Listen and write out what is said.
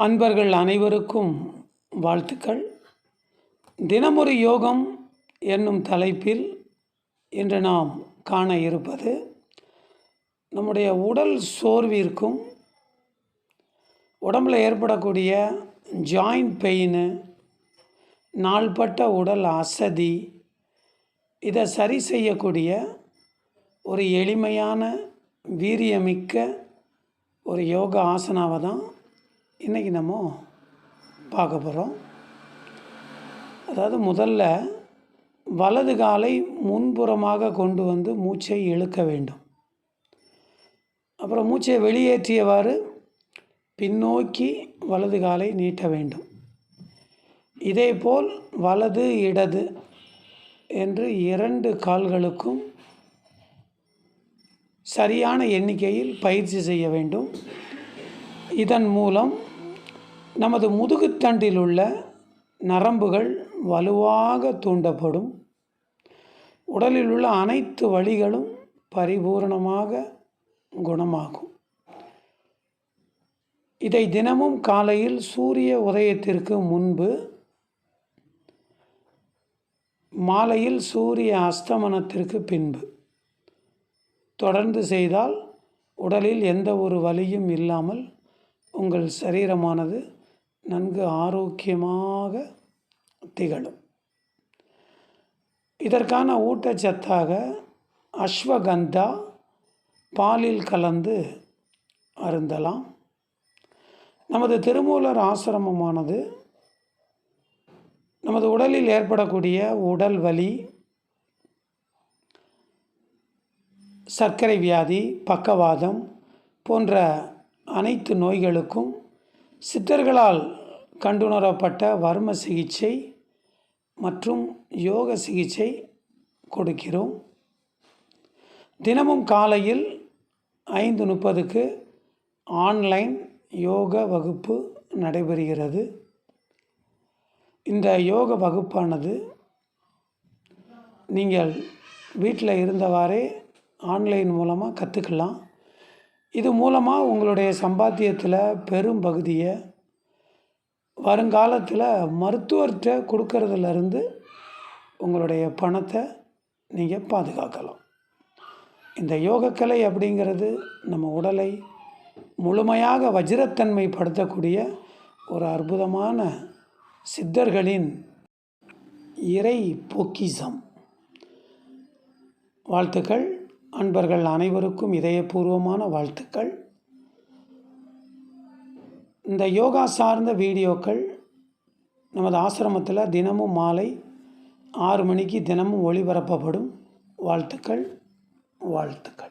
அன்பர்கள் அனைவருக்கும் வாழ்த்துக்கள். தினமொரு யோகம் என்னும் தலைப்பில் இன்று நாம் காண இருப்பது நம்முடைய உடல் சோர்விற்கும் உடம்பில் ஏற்படக்கூடிய ஜாயிண்ட் பெயின் நாள்பட்ட உடல் அசதி இதை சரி செய்யக்கூடிய ஒரு எளிமையான வீரியமிக்க ஒரு யோகா ஆசனாவை தான் இன்றைக்கி நம்ம பார்க்க போகிறோம் அதாவது முதல்ல வலது காலை முன்புறமாக கொண்டு வந்து மூச்சை இழுக்க வேண்டும். அப்புறம் மூச்சை வெளியேற்றியவாறு பின்னோக்கி வலது காலை நீட்ட வேண்டும். இதேபோல் வலது இடது என்று இரண்டு கால்களுக்கும் சரியான எண்ணிக்கையில் பயிற்சி செய்ய வேண்டும். இதன் மூலம் நமது முதுகுத்தண்டில் உள்ள நரம்புகள் வலுவாக தூண்டப்படும். உடலில் உள்ள அனைத்து வலிகளும் பரிபூரணமாக குணமாகும். இதை தினமும் காலையில் சூரிய உதயத்திற்கு முன்பு மாலையில் சூரிய அஸ்தமனத்திற்கு பின்பு தொடர்ந்து செய்தால் உடலில் எந்த ஒரு வலியும் இல்லாமல் உங்கள் சரீரமானது நன்கு ஆரோக்கியமாக திகழும். இதற்கான ஊட்டச்சத்தாக அஸ்வகந்தா பாலில் கலந்து அருந்தலாம். நமது திருமூலர் ஆசிரமமானது நமது உடலில் ஏற்படக்கூடிய உடல் வலி சர்க்கரை வியாதி பக்கவாதம் போன்ற அனைத்து நோய்களுக்கும் சித்தர்களால் கண்டுணரப்பட்ட வர்ம சிகிச்சை மற்றும் யோக சிகிச்சை கொடுக்கிறோம். தினமும் காலையில் ஐந்து முப்பதுக்கு ஆன்லைன் யோக வகுப்பு நடைபெறுகிறது. இந்த யோக வகுப்பானது நீங்கள் வீட்டில் இருந்தவாறே ஆன்லைன் மூலமாக கற்றுக்கலாம். இது மூலமாக உங்களுடைய சம்பாத்தியத்தில் பெரும் பகுதியை வருங்காலத்தில் மருத்துவர்கிட்ட கொடுக்கறதுலேருந்து உங்களுடைய பணத்தை நீங்கள் பாதுகாக்கலாம். இந்த யோகக்கலை அப்படிங்கிறது நம்ம உடலை முழுமையாக வஜ்ரத்தன்மை படுத்தக்கூடிய ஒரு அற்புதமான சித்தர்களின் இறை பொக்கிசம். வாழ்த்துக்கள். அன்பர்கள் அனைவருக்கும் இதயபூர்வமான வாழ்த்துக்கள். இந்த யோகா சார்ந்த வீடியோக்கள் நமது ஆசிரமத்தில் தினமும் மாலை ஆறு மணிக்கு தினமும் ஒளிபரப்பப்படும். வாழ்த்துக்கள் வாழ்த்துக்கள்.